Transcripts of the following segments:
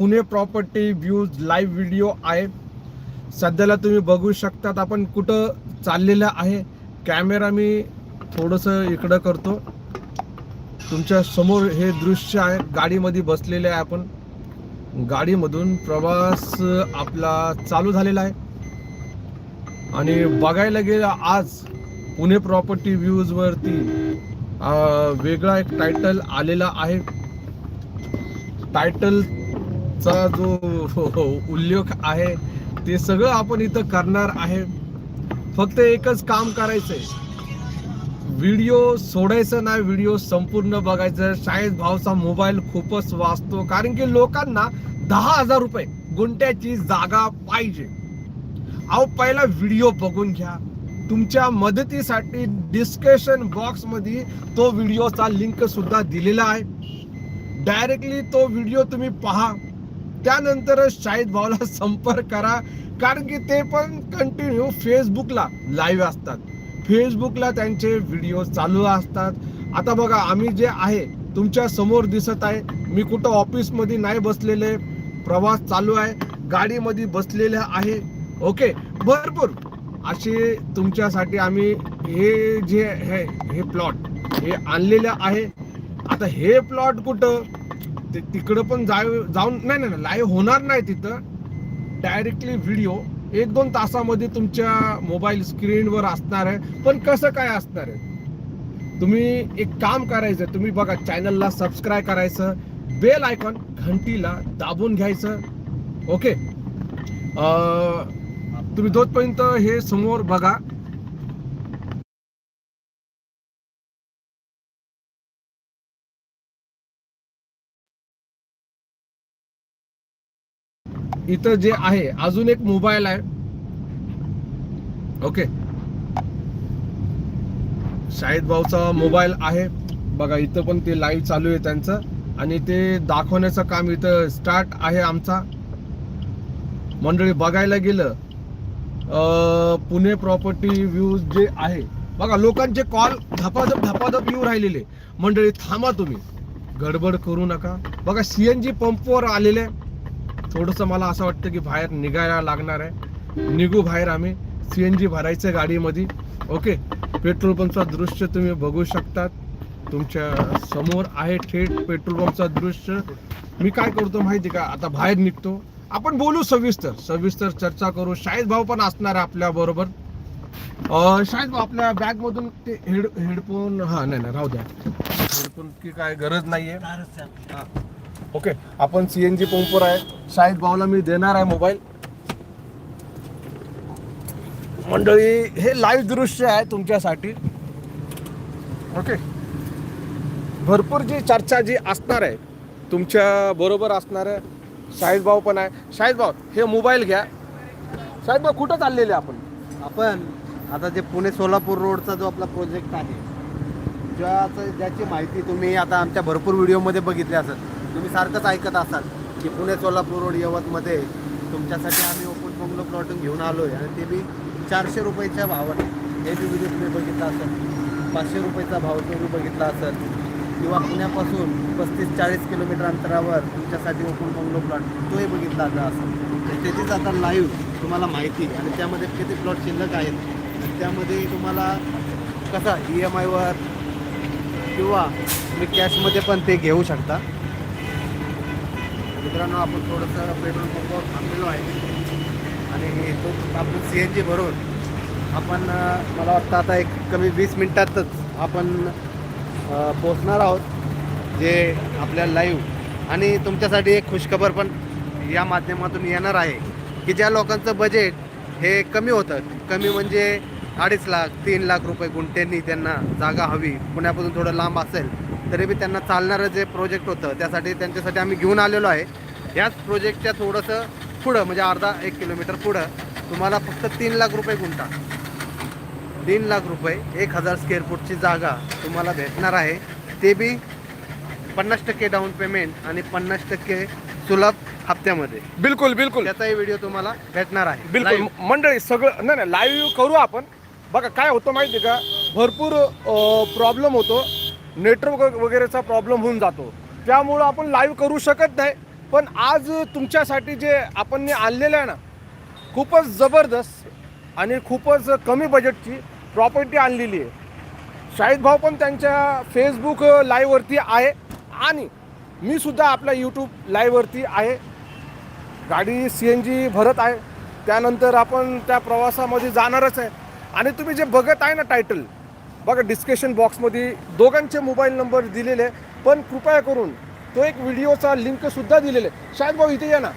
Pune property views live video आहे. सध्याला तुम्ही बघू शकतात आपण कुठं चाललेलं आहे. कॅमेरा मी थोडंसं इकडं करतो. तुमच्यासमोर हे दृश्य आहे. गाडीमध्ये बसलेले आहे आपण. गाडीमधून प्रवास आपला चालू झालेला आहे. आणि बघायला गेलं आज पुणे प्रॉपर्टी व्ह्यूजवरती वेगळा एक टायटल आलेला आहे. टायटल चा जो उल्लेख आहे ते सगळं आपण इथं करणार आहे. फक्त एकच काम करायचंय. व्हिडिओ सोडायचं नाही व्हिडिओ संपूर्ण बघायचं. शाळेत भावचा मोबाईल खूपच वाचतो. कारण की लोकांना दहा हजार रुपये गुंट्याची जागा पाहिजे. अहो पहिला व्हिडिओ बघून घ्या. तुमच्या मदतीसाठी डिस्कशन बॉक्समध्ये तो व्हिडिओचा लिंक सुद्धा दिलेला आहे. डायरेक्टली तो व्हिडिओ तुम्ही पहा. त्यानंतरच शाहिद भाऊला संपर्क करा. कारण की ते पण कंटिन्यू फेसबुकला लाईव्ह असतात. फेसबुकला त्यांचे व्हिडिओ चालू असतात. आता बघा आम्ही जे आहे तुमच्यासमोर दिसत आहे. मी कुठं ऑफिसमध्ये नाही बसलेले. प्रवास चालू आहे. गाडीमध्ये बसलेले आहे. ओके भरपूर. असे तुमच्यासाठी आम्ही हे जे हे हे प्लॉट हे आणलेलं आहे. आता हे प्लॉट कुठं? ते तिकडं पण जाऊ जाऊन नाही नाही लाईव्ह होणार नाही तिथं. डायरेक्टली व्हिडिओ एक दोन तासामध्ये तुमच्या मोबाईल स्क्रीनवर असणार आहे. पण कसं काय असणार आहे? तुम्ही एक काम करायचं तुम्ही बघा चॅनलला सबस्क्राईब करायचं. बेल आयकॉन घंटीला दाबून घ्यायचं. ओके तुम्ही जोपर्यंत हे समोर बघा इथं जे आहे अजून एक मोबाईल आहे. ओके. शाहिद भाऊचा मोबाईल आहे. बघा इथं पण ते लाईव्ह चालू आहे त्यांचं. आणि ते दाखवण्याचं काम इथं स्टार्ट आहे आमचा. मंडळी बघायला गेलं पुणे प्रॉपर्टी व्ह्यूज जे आहे बघा लोकांचे कॉल धपाधप धपाधप येऊ राहिलेले. मंडळी थांबा तुम्ही. गडबड करू नका. बघा सीएनजी पंपवर आलेले. थोडंसं मला असं वाटतं की बाहेर निघायला लागणार आहे. निघू बाहेर आम्ही. सी एन जी भरायचं गाडीमध्ये. ओके पेट्रोल पंपचा दृश्य तुम्ही बघू शकतात. तुमच्यासमोर आहे थेट पेट्रोल पंपचा दृश्य. मी काय करतो माहिती का? आता बाहेर निघतो. आपण बोलू सविस्तर. सविस्तर चर्चा करू. शाहिद भाऊ पण असणार आहे आपल्या बरोबर. शाहिद भाऊ आपल्या बॅग मधून ते हेड हेडफोन हा नाही नाही राहू द्या. हेडफोन की काय गरज नाहीये. ओके आपण सीएनजी पंपवर आहे. शाहिद भाऊला मी देणार आहे मोबाईल. मंडळी हे लाईव्ह दृश्य आहे तुमच्यासाठी. ओके. भरपूर जी चर्चा जी असणार आहे तुमच्या बरोबर असणार आहे. शाहिद भाऊ पण आहे. शाहिद भाऊ हे मोबाईल घ्या. शाहिद भाऊ कुठं चाललेले आपण? आपण आता जे पुणे सोलापूर रोडचा जो आपला प्रोजेक्ट आहे ज्याचं ज्याची माहिती तुम्ही आता आमच्या भरपूर व्हिडिओमध्ये बघितली असेल. तुम्ही सारखंच ऐकत असाल की पुणे सोलापूर रोड यवतमध्ये तुमच्यासाठी आम्ही ओपन बंगलो प्लॉटिंग घेऊन आलो आहे आणि ते बी चारशे रुपयाच्या भावाने हे बी व्हिडिओ तुम्ही बघितला असेल. पाचशे रुपयाचा भाव तुम्ही बघितला असेल. किंवा पुण्यापासून पस्तीस चाळीस किलोमीटर अंतरावर तुमच्यासाठी ओपन बंगलो प्लॉट तोही बघितला आता असेल. त्याचीच आता लाईव्ह तुम्हाला माहिती आणि त्यामध्ये किती प्लॉट शिल्लक आहेत? त्यामध्ये तुम्हाला कसा ई एम आयवर किंवा तुम्ही कॅशमध्ये पण ते घेऊ शकता. मित्रांनो आपण थोडंसं पेट्रोल पंपावर थांबलेलो आहे. आणि तो आपण सी एन जी भरून आपण मला वाटतं आता एक कमी वीस मिनटातच आपण पोहोचणार पोचणार आहोत. जे आपल्या लाईव्ह आणि तुमच्यासाठी एक खुशखबर पण या माध्यमातून येणार आहे की ज्या लोकांचं बजेट हे कमी होतं. कमी म्हणजे अडीच लाख तीन लाख रुपये गुंठ्यांनी त्यांना जागा हवी पुण्यापासून थोडं लांब असेल तरी बी त्यांना चालणारं जे प्रोजेक्ट होतं त्यासाठी त्यांच्यासाठी आम्ही घेऊन आलेलो आहे. याच प्रोजेक्टच्या थोडंसं पुढं म्हणजे अर्धा एक किलोमीटर पुढं तुम्हाला फक्त तीन लाख रुपये गुंठा. तीन लाख रुपये एक हजार स्क्वेअर फूटची जागा तुम्हाला भेटणार आहे. ते बी पन्नास टक्के डाऊन पेमेंट आणि पन्नास टक्के सुलभ हप्त्यामध्ये. बिलकुल बिलकुल. त्याचाही व्हिडिओ तुम्हाला भेटणार आहे. बिलकुल. Live. मंडळी सगळं नाही नाही लाईव्ह करू आपण. बघा काय होतं माहिती आहे का? भरपूर प्रॉब्लेम होतो. नेटवर्क वगैरेचा प्रॉब्लेम होऊन जातो. त्यामुळं आपण लाईव्ह करू शकत नाही. पण आज तुमच्यासाठी जे आपण आणलेलं आहे ना खूपच जबरदस्त आणि खूपच कमी बजेटची प्रॉपर्टी आणलेली आहे. शाहिद भाऊ पण त्यांच्या फेसबुक लाईव्हवरती आहे आणि मी सुद्धा आपल्या यूट्यूब लाईव्हवरती आहे. गाडी सी एन जी भरत आहे. त्यानंतर आपण त्या प्रवासामध्ये जाणारच आहे. आणि तुम्ही जे बघत आहे ना टायटल बघा डिस्कशन बॉक्समध्ये दोघांचे मोबाईल नंबर दिलेले आहे. पण कृपया करून तो एक व्हिडिओचा लिंकसुद्धा दिलेले दिलेला आहे. शायद भाऊ इथे या ना.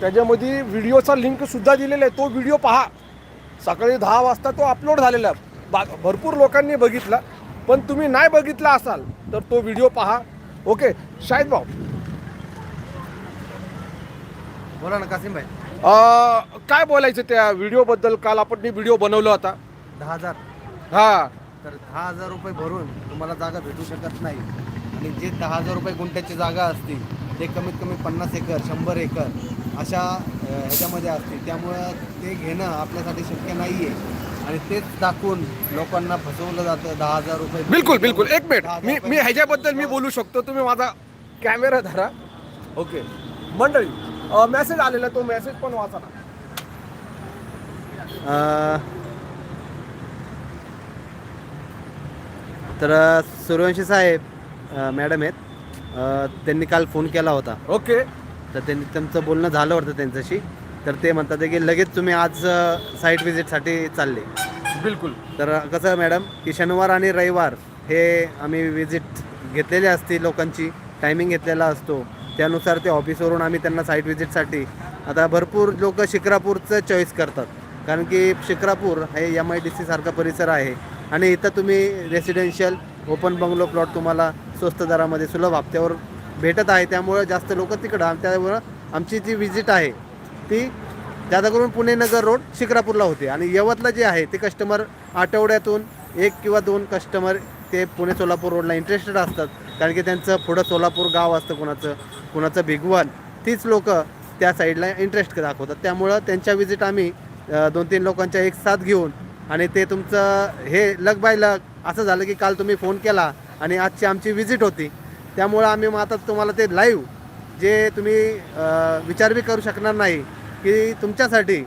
त्याच्यामध्ये व्हिडिओचा लिंकसुद्धा दिलेला आहे. तो व्हिडिओ पहा. सकाळी दहा वाजता तो अपलोड झालेला आहे. बा भरपूर लोकांनी बघितला. पण तुम्ही नाही बघितला असाल तर तो व्हिडिओ पहा. ओके शाहिद भाऊ. बोला ना कासिम भाई. काय बोलायचं त्या व्हिडिओबद्दल काल आपण व्हिडिओ बनवला होता. दहा हजार. हा. तर दहा हजार रुपये भरून तुम्हाला जागा भेटू शकत नाही. आणि जे दहा हजार रुपये गुंठ्याची जागा असतील ते कमीत कमी पन्नास एकर शंभर एकर अशा ह्याच्यामध्ये असतील. त्यामुळं ते घेणं आपल्यासाठी शक्य नाही आहे आणि तेच दाखवून लोकांना फसवलं जातं दहा हजार रुपये. बिलकुल बिलकुल. एक मिनिट. मी मी ह्याच्याबद्दल मी बोलू शकतो. तुम्ही माझा कॅमेरा धरा. ओके. मंडळी मेसेज आलेला तो मेसेज पण वाचा ना. तर सूर्यवंशी साहेब मॅडम आहेत. त्यांनी काल फोन केला होता. ओके. तर त्यांनी त्यांचं बोलणं झालं होतं त्यांच्याशी. तर ते म्हणतात की लगेच तुम्ही आज साईट व्हिजिटसाठी चालले. बिलकुल. तर कसं आहे मॅडम की शनिवार आणि रविवार हे आम्ही विजिट घेतलेली असते लोकांची टायमिंग घेतलेला असतो. त्यानुसार ते ऑफिसवरून आम्ही त्यांना साईट व्हिजिटसाठी आता भरपूर लोक शिक्रापूरचं चॉईस करतात. कारण की शिक्रापूर हे एम आय डी सीसारखा परिसर आहे. आणि इथं तुम्ही रेसिडेन्शियल ओपन बंगलो प्लॉट तुम्हाला स्वस्त दरामध्ये सुलभ हप्त्यावर भेटत आहे. त्यामुळं जास्त लोक तिकडं त्यामुळं आमची जी व्हिजिट आहे ती जादा करून पुणे नगर रोड शिक्रापूरला होते. आणि यवतला जे आहे ते कस्टमर आठवड्यातून एक किंवा दोन कस्टमर ते पुणे सोलापूर रोडला इंटरेस्टेड असतात. कारण की त्यांचं पुढं सोलापूर गाव असतं कुणाचं कुणाचं भिगवण तीच लोक त्या साईडला इंटरेस्ट दाखवतात. त्यामुळं त्यांच्या विजिट आम्ही दोन तीन लोकांच्या एक साथ घेऊन आणि ते तुमचं हे लग बाय लग असं झालं की काल तुम्ही फोन केला आणि आजची आमची विजिट होती. त्यामुळं आम्ही मग आता तुम्हाला ते लाईव्ह जे तुम्ही विचार बी करू शकणार नाही की तुमच्यासाठी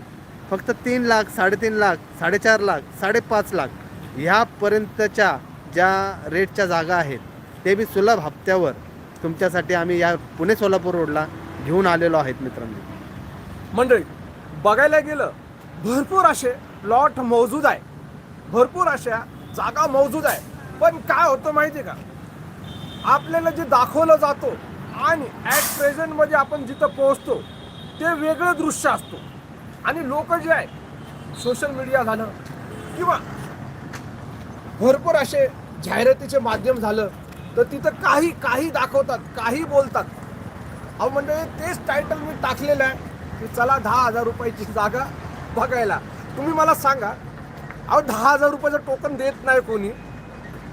फक्त तीन लाख साडेतीन लाख साडेचार लाख साडेपाच लाख ह्यापर्यंतच्या ज्या रेटच्या जागा आहेत ते बी सुलभ हप्त्यावर तुमच्यासाठी आम्ही या पुणे सोलापूर रोडला घेऊन आलेलो आहेत मित्रांनो. मंडळी बघायला गेलं भरपूर असे प्लॉट मौजूद आहे. भरपूर अशा जागा मौजूद आहे. पण काय होतं माहिती आहे का? आपल्याला जे दाखवलं जातो आणि ॲट प्रेझेंटमध्ये आपण जिथं पोहोचतो ते वेगळं दृश्य असतो. आणि लोक जे आहे सोशल मीडिया झालं किंवा भरपूर असे जाहिरातीचे माध्यम झालं तर तिथं काही काही दाखवतात काही बोलतात. अहो म्हणजे तेच टायटल मी टाकलेलं आहे की चला दहा हजार रुपयाची जागा बघायला. तुम्ही मला सांगा अहो दहा हजार रुपयाचं टोकन देत नाही कोणी.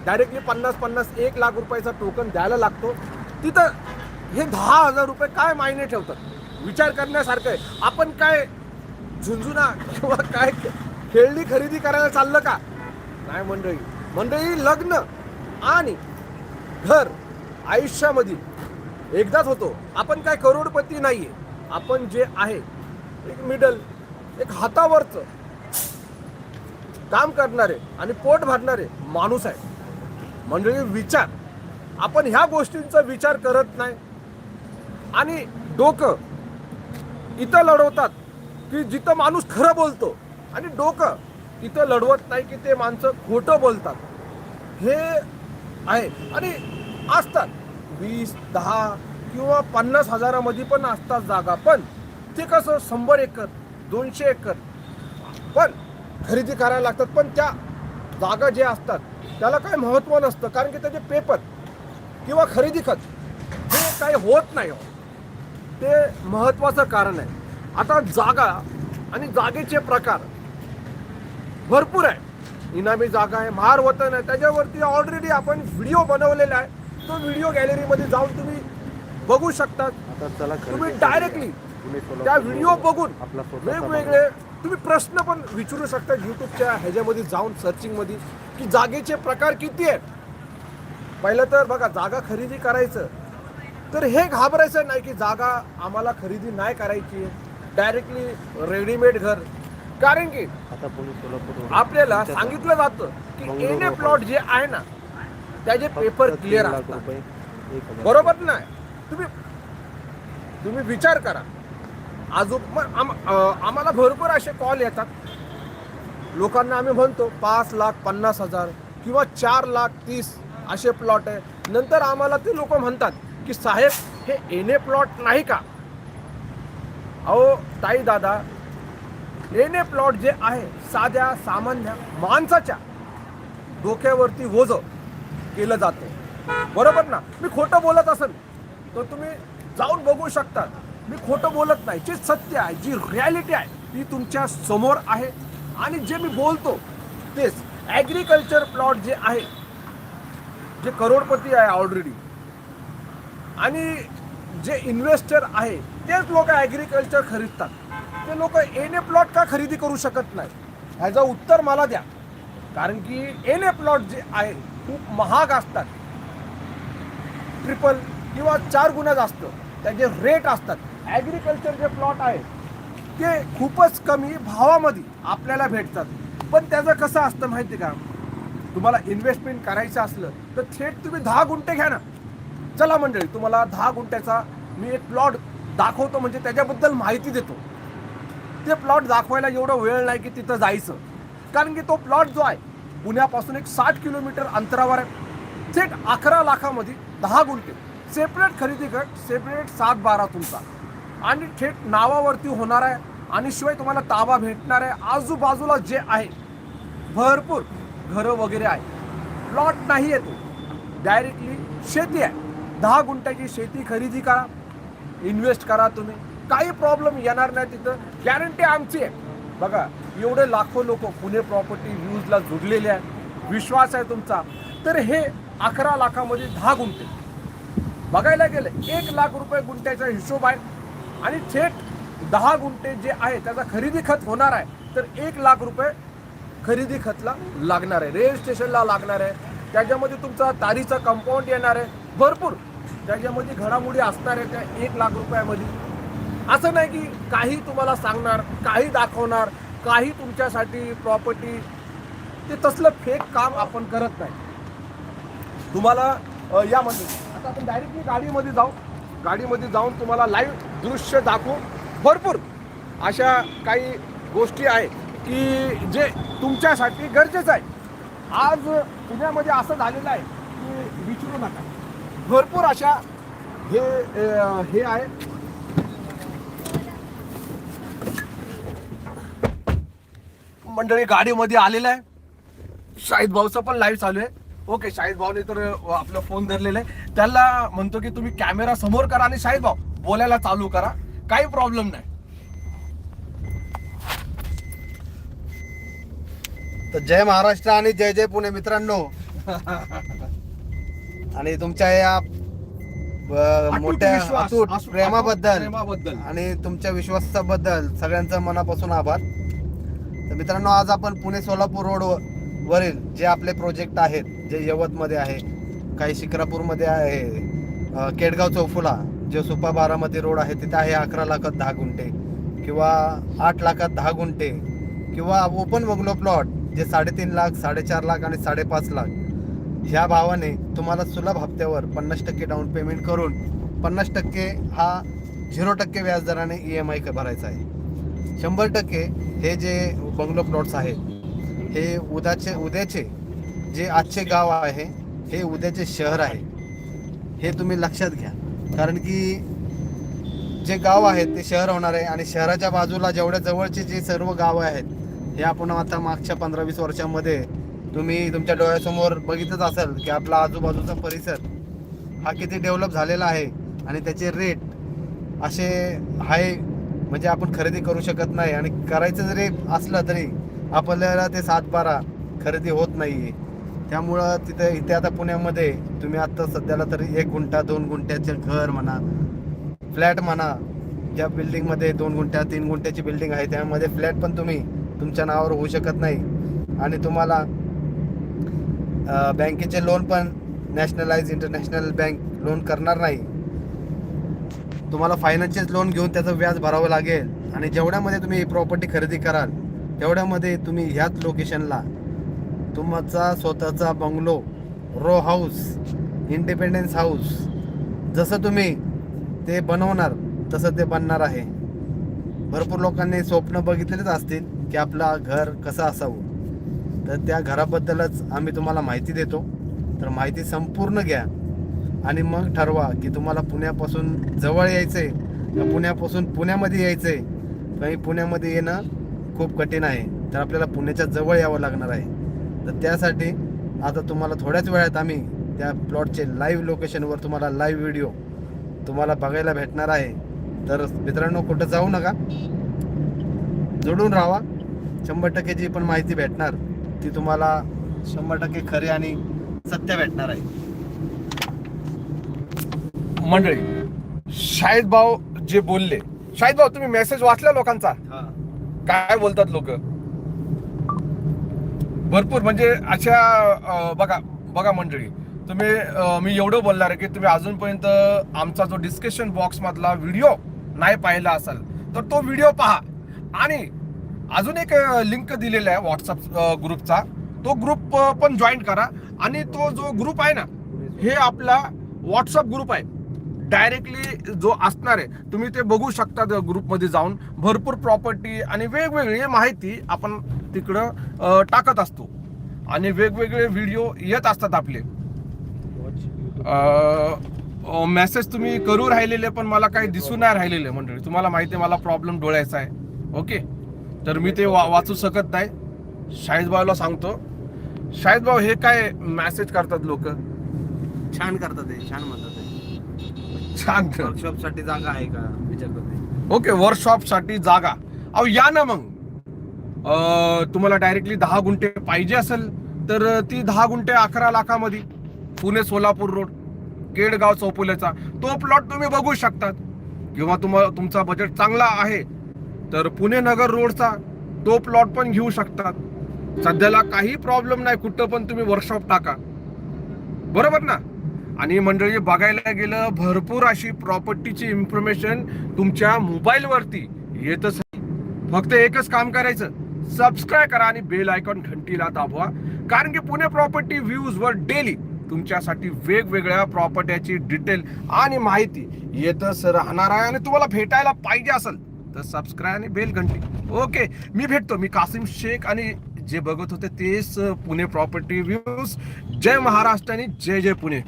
डायरेक्टली पन्नास पन्नास एक लाख रुपयाचा टोकन द्यायला लागतो. तिथं हे दहा हजार रुपये काय मायने ठेवतात? विचार करण्यासारखं आहे. आपण काय झुंझुना किंवा काय खेळणी खरेदी करायला चाललं का? नाही मंडळी. मंडळी लग्न आणि घर आयुष्यामध्ये एकदाच होतो. आपण काय करोडपती नाही आहे आपण जे आहे एक मिडल एक हातावरचं काम करणारे आणि पोट भरणारे माणूस आहे मंडळी विचार. आपण ह्या गोष्टींचा विचार करत नाही. आणि डोकं इथं लढवतात की जिथं माणूस खरं बोलतो. आणि डोकं इथं लढवत नाही की ते माणसं खोटं बोलतात. हे आहे. आणि असतात. वीस दहा किंवा पन्नास हजारामध्ये पण असतात जागा. पण ते कसं शंभर एकर दोनशे एकर पण खरेदी करायला लागतात. पण त्या जागा जे असतात त्याला काही महत्त्व नसतं. कारण की त्याचे पेपर किंवा खरेदी खत हे काही होत नाही. हो. ते महत्त्वाचं कारण आहे. आता जागा आणि जागेचे प्रकार भरपूर आहे. इनामी जागा आहे महार वतन आहे. त्याच्यावरती ऑलरेडी आपण व्हिडिओ बनवलेला आहे. तो व्हिडिओ गॅलरीमध्ये जाऊन तुम्ही बघू चला तुम्ही डायरेक्टली त्या व्हिडिओ बघून वेगवेगळे तुम्ही प्रश्न पण विचारू शकता युट्यूबच्या ह्याच्यामध्ये जाऊन सर्चिंगमध्ये की जागेचे प्रकार किती आहेत. पहिलं तर बघा जागा खरेदी करायचं. तर हे घाबरायचं नाही की जागा आम्हाला खरेदी नाही करायची. डायरेक्टली रेडीमेड घर. कारण की. आपल्याला सांगितलं जातं की एने रोड. प्लॉट जे आहे ना त्याचे पेपर क्लिअर असतात. बरोबर नाही तुम्ही तुम्ही विचार करा अजून मग आम- आम्हाला भरपूर असे कॉल येतात लोकांना आम्ही म्हणतो पाच लाख पन्नास हजार किंवा चार लाख तीस असे प्लॉट आहे नंतर आम्हाला ते लोक म्हणतात की साहेब हे एने प्लॉट नाही का अहो ताई दादा रेने प्लॉट जे आहे साध्या सामान्य माणसाच्या डोक्यावरती ओझ केलं जाते. बरोबर ना? मी खोटं बोलत असेल तर तुम्ही जाऊन बघू शकता. मी खोटं बोलत नाही. जे सत्य आहे जी रियालिटी आहे ती तुमच्यासमोर आहे. आणि जे मी बोलतो तेच ॲग्रिकल्चर प्लॉट जे आहे जे करोडपती आहे ऑलरेडी आणि जे इन्व्हेस्टर आहे तेच लोक ॲग्रिकल्चर खरीदतात. ते लोक एने प्लॉट का खरेदी करू शकत नाही? ह्याचं उत्तर मला द्या. कारण की एने प्लॉट जे आहे खूप महाग असतात. ट्रिपल किंवा चार गुणा जास्त. त्याचे रेट असतात. ॲग्रिकल्चर जे प्लॉट आहे ते खूपच कमी भावामध्ये आपल्याला भेटतात. पण त्याचं कसं असतं माहिती का? तुम्हाला इन्व्हेस्टमेंट करायचं असलं तर थेट तुम्ही दहा गुंठे घ्या ना. चला मंडळी तुम्हाला दहा गुंठ्याचा मी एक प्लॉट दाखवतो म्हणजे त्याच्याबद्दल माहिती देतो. ते प्लॉट दाखवायला एवढं वेळ नाही की तिथं जायचं. कारण की तो प्लॉट जो आहे पुण्यापासून एक साठ किलोमीटर अंतरावर आहे. थेट अकरा लाखामध्ये दहा गुंठे. सेपरेट खरेदी गट सेपरेट सात बारा तुमचा. आणि थेट नावावरती होणार आहे आणि शिवाय तुम्हाला ताबा भेटणार आहे. आजूबाजूला जे आहे भरपूर घरं वगैरे आहे. प्लॉट नाही येतो डायरेक्टली शेती आहे. दहा गुंठ्याची शेती खरेदी करा. इन्व्हेस्ट करा तुम्ही. काही प्रॉब्लेम येणार नाही तिथं. गॅरंटी आमची आहे. बघा एवढे लाखो लोक पुणे प्रॉपर्टी न्यूजला जुडलेले आहे विश्वास आहे तुमचा. तर हे अकरा लाखामध्ये दहा गुंठे. बघायला गेले एक लाख रुपये गुंठ्याचा हिशोब आहे. आणि थेट दहा गुंठे जे आहे त्याचा खरेदी खत होणार आहे. तर एक लाख रुपये खरेदी खतला लागणार आहे. रेल स्टेशनला लागणार आहे. त्याच्यामध्ये तुमचा तारीचा कंपाऊंड येणार आहे. भरपूर. त्याच्यामध्ये घडामोडी असणार आहे त्या एक लाख रुपयामध्ये. असं नाही की काही तुम्हाला सांगणार काही दाखवणार काही तुमच्यासाठी प्रॉपर्टी ते तसलं फेक काम आपण करत नाही. तुम्हाला यामध्ये आता आपण डायरेक्टली गाडीमध्ये जाऊ. गाडीमध्ये जाऊन तुम्हाला लाईव्ह दृश्य दाखवू. भरपूर अशा काही गोष्टी आहे की जे तुमच्यासाठी गरजेचं आहे. आज पुण्यामध्ये असं झालेलं आहे की विचारू नका. भरपूर अशा हे हे आहे. मंडळी गाडीमध्ये आलेलं आहे. शाहिद भाऊचं पण लाईव्ह चालू आहे. ओके शाहिद भाऊने तर आपला फोन धरलेला आहे. त्याला म्हणतो की तुम्ही कॅमेरा समोर करा आणि शाहिद भाऊ बोलायला चालू करा. काही प्रॉब्लेम नाही. तर जय महाराष्ट्र आणि जय जय पुणे मित्रांनो. आणि तुमच्या या अतूट मोठ्या विश्वास, अतूट अतूट प्रेमाबद्दल प्रेमाबद्दल. आणि तुमच्या विश्वासाबद्दल सगळ्यांचं मनापासून आभार. तर मित्रांनो आज आपण पुणे सोलापूर रोड वरील जे आपले प्रोजेक्ट आहेत जे यवतमध्ये आहे काही शिक्रापूरमध्ये आहे केडगाव चौफुला जे सुपा बारामती रोड आहे तिथे आहे अकरा लाखात दहा गुंठे किंवा आठ लाखात दहा गुंठे किंवा ओपन बंगलो प्लॉट जे साडेतीन लाख साडेचार लाख आणि साडेपाच लाख ह्या भावाने तुम्हाला सुलभ हप्त्यावर पन्नास टक्के डाऊन पेमेंट करून पन्नास टक्के हा झिरो टक्के व्याजदराने ई एम आय भरायचा आहे. शंभर टक्के हे जे बंगलो प्लॉट्स आहेत हे उद्याचे उद्याचे जे आजचे गाव आहे हे उद्याचे शहर आहे. हे तुम्ही लक्षात घ्या. कारण की जे गाव आहेत ते शहर होणार आहे आणि शहराच्या बाजूला जेवढ्या जवळचे जे सर्व गावं आहेत हे आपण आता मागच्या पंधरा वीस वर्षामध्ये तुम्ही तुमच्या डोळ्यासमोर बघितच असाल की आपला आजूबाजूचा परिसर हा किती डेव्हलप झालेला आहे आणि त्याचे रेट असे हाय म्हणजे आपण खरेदी करू शकत नाही आणि करायचं जरी असलं तरी आपल्याला ते सात बारा खरेदी होत नाही त्यामुळं तिथे इथे आता पुण्यामध्ये तुम्ही आता सध्याला तरी एक गुंठा दोन गुंठ्याचे घर म्हणा फ्लॅट म्हणा ज्या बिल्डिंगमध्ये दोन गुंठ्या तीन गुंठ्याची बिल्डिंग आहे त्यामध्ये फ्लॅट पण तुम्ही तुमच्या नावावर होऊ शकत नाही. आणि तुम्हाला बँकेचे लोन पण नॅशनलाइज इंटरनॅशनल बँक लोन करणार नाही. तुम्हाला फायनान्शियल लोन घेऊन त्याचं व्याज भरावं लागेल. आणि जेवढ्यामध्ये तुम्ही प्रॉपर्टी खरेदी कराल तेवढ्यामध्ये तुम्ही ह्याच लोकेशनला तुमचा स्वतःचा bungalow row house independence house जसं तुम्ही ते बनवणार तसं ते बनणार आहे. भरपूर लोकांनी स्वप्न बघितलेलेच असतील की आपला घर कसं असावं. तर त्या घराबद्दलच आम्ही तुम्हाला माहिती देतो. तर माहिती संपूर्ण घ्या. आणि मग ठरवा की तुम्हाला पुण्यापासून जवळ यायचं आहे का पुण्यापासून पुण्यामध्ये यायचं आहे काही पुण्यामध्ये येणं खूप कठीण आहे. तर आपल्याला पुण्याच्या जवळ यावं लागणार आहे. तर त्यासाठी आता तुम्हाला थोड्याच वेळात आम्ही त्या प्लॉटचे लाईव्ह लोकेशनवर तुम्हाला लाईव्ह व्हिडिओ तुम्हाला बघायला भेटणार आहे. तर मित्रांनो कुठं जाऊ नका. जोडून राहा शंभर टक्के जी पण माहिती भेटणार ती तुम्हाला शंभर टक्के खरी आणि सत्य भेटणार आहे. मंडळी शाहिद भाऊ जे बोलले शाहिद भाऊ तुम्ही मेसेज वाचला लोकांचा? काय बोलतात लोक? भरपूर म्हणजे अशा बघा बघा मंडळी तुम्ही मी एवढं बोलणार आहे की तुम्ही अजूनपर्यंत आमचा जो डिस्कशन बॉक्स मधला व्हिडिओ नाही पाहिला असाल तर तो व्हिडिओ पहा. आणि अजून एक लिंक दिलेला आहे व्हॉट्सअप ग्रुपचा तो ग्रुप पण जॉईन करा. आणि तो जो ग्रुप आहे ना हे आपला व्हॉट्सअप ग्रुप आहे. डायरेक्टली जो असणार आहे तुम्ही ते बघू शकता ग्रुपमध्ये जाऊन. भरपूर प्रॉपर्टी आणि वेगवेगळी माहिती आपण तिकडं टाकत असतो. आणि वेगवेगळे व्हिडिओ येत असतात आपले. मेसेज तुम्ही करू राहिलेले पण मला काही दिसून नाही राहिलेले मंडळी. तुम्हाला माहिती आहे मला प्रॉब्लेम डोळ्याचा आहे. ओके तर मी ते वा वाचू शकत नाही. शाहिद भाऊला सांगतो. शाहिद भाऊ हे काय मेसेज करतात लोक? छान करतात ते छान म्हणतात छान वर्कशॉपसाठी जागा आहे का विचारतात ते ओके वर्कशॉपसाठी जागा. अहो या ना मग. अं, तुम्हाला डायरेक्टली दहा गुंठे पाहिजे असेल तर ती दहा गुंठे अकरा लाखामध्ये. पुणे सोलापूर रोड केडगाव चौपुल्याचा तो प्लॉट तुम्ही बघू शकतात. किंवा तुम्हाला तुमचा बजेट चांगला आहे तर पुणे नगर रोडचा तो प्लॉट पण घेऊ शकतात. सध्याला काही प्रॉब्लेम नाही कुठं पण तुम्ही वर्कशॉप टाका. बरोबर ना? आणि मंडळी बघायला गेलं भरपूर अशी प्रॉपर्टीची इन्फॉर्मेशन तुमच्या मोबाईलवरती येतच फक्त एकच काम करायचं सबस्क्राईब करा आणि बेल आयकॉन घंटीला दाबवा. कारण की पुणे प्रॉपर्टी व्ह्यूज वर डेली तुमच्यासाठी वेगवेगळ्या प्रॉपर्टीची डिटेल आणि माहिती येतच राहणार आहे. आणि तुम्हाला भेटायला पाहिजे असेल तर सबस्क्राईब आणि बेल घंटी. ओके मी भेटतो. मी कासिम शेख आणि जे बघत होते तेच पुणे प्रॉपर्टी व्ह्यूज जय महाराष्ट्र आणि जय जय पुणे.